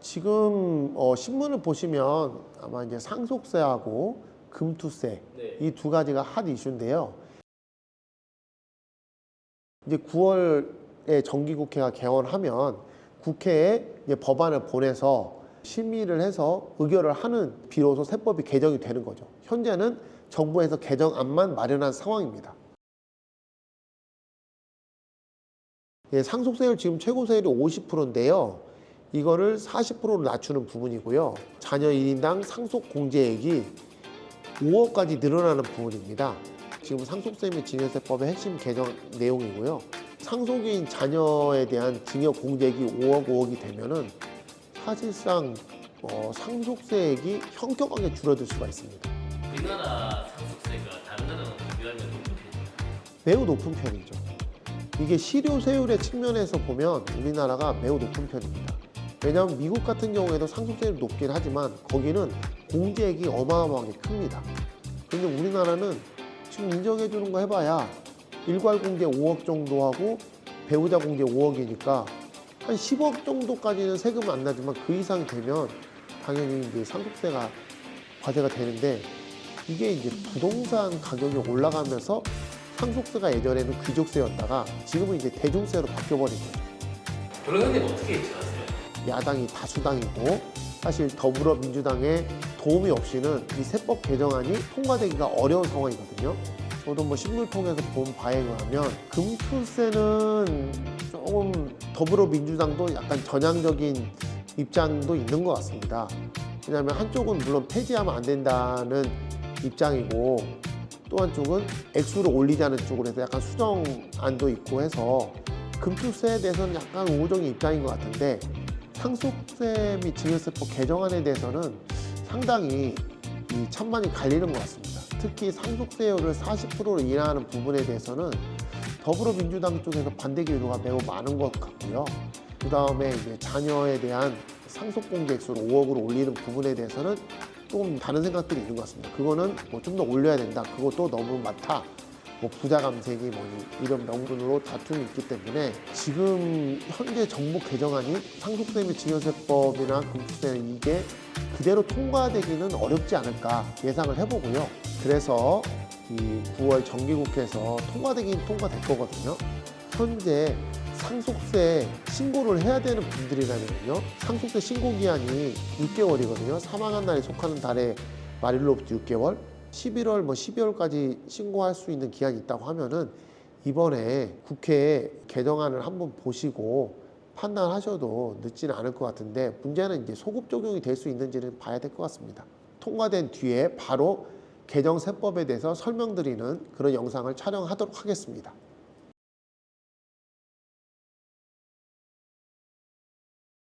지금 어, 신문을 보시면 아마 이제 상속세하고 금투세 네. 이 두 가지가 핫 이슈인데요. 이제 9월에 정기국회가 개원하면 국회에 법안을 보내서 심의를 해서 의결을 하는 비로소 세법이 개정이 되는 거죠. 현재는 정부에서 개정안만 마련한 상황입니다. 예, 상속세율 지금 최고세율이 50%인데요. 이거를 40%로 낮추는 부분이고요. 자녀 1인당 상속 공제액이 5억까지 늘어나는 부분입니다. 지금 상속세 및 증여세법의 핵심 개정 내용이고요. 상속인 자녀에 대한 증여 공제액이 5억 5억이 되면은 사실상 어, 상속세액이 현격하게 줄어들 수가 있습니다. 우리나라 상속세가 다른 나라랑 비교하면 높은 편이에요. 매우 높은 편이죠. 이게 실효 세율의 측면에서 보면 우리나라가 매우 높은 편입니다. 왜냐하면 미국 같은 경우에도 상속세율이 높긴 하지만 거기는 공제액이 어마어마하게 큽니다. 그런데 우리나라는 지금 인정해 주는 거 해봐야 일괄 공제 5억 정도 하고 배우자 공제 5억이니까 한 10억 정도까지는 세금 안 나지만 그 이상 되면 당연히 이제 상속세가 과세가 되는데 이게 이제 부동산 가격이 올라가면서 상속세가 예전에는 귀족세였다가 지금은 이제 대중세로 바뀌어버린 거죠. 변호사님 어떻게 예측하세요? 야당이 다수당이고 사실 더불어민주당의 도움이 없이는 이 세법 개정안이 통과되기가 어려운 상황이거든요. 저도 뭐 신문 통해서 본 바에 의하면 금투세는 조금 더불어민주당도 약간 전향적인 입장도 있는 것 같습니다. 왜냐하면 한쪽은 물론 폐지하면 안 된다는 입장이고 또 한쪽은 액수를 올리자는 쪽으로 해서 약간 수정안도 있고 해서 금투세에 대해서는 약간 우호적인 입장인 것 같은데 상속세 및 증여세법 개정안에 대해서는 상당히 이 찬반이 갈리는 것 같습니다. 특히 상속세율을 40%로 인하하는 부분에 대해서는 더불어민주당 쪽에서 반대 기류가 매우 많은 것 같고요. 그 다음에 이제 자녀에 대한 상속공제액수를 5억으로 올리는 부분에 대해서는 조금 다른 생각들이 있는 것 같습니다. 그거는 뭐 좀 더 올려야 된다. 그것도 너무 많다. 뭐 부자 감세기 뭐니 이런 명분으로 다툼이 있기 때문에 지금 현재 정부 개정안이 상속세 및 증여세법이나 금투세 이게 그대로 통과되기는 어렵지 않을까 예상을 해보고요. 그래서 이 9월 정기국회에서 통과되긴 통과될 거거든요. 현재 상속세 신고를 해야 되는 분들이라면요. 상속세 신고 기한이 6개월이거든요. 사망한 날에 속하는 달에 말일로부터 6개월. 11월 뭐 12월까지 신고할 수 있는 기한이 있다고 하면은 이번에 국회에 개정안을 한번 보시고 판단하셔도 늦지는 않을 것 같은데 문제는 이제 소급 적용이 될 수 있는지는 봐야 될 것 같습니다. 통과된 뒤에 바로 개정 세법에 대해서 설명드리는 그런 영상을 촬영하도록 하겠습니다.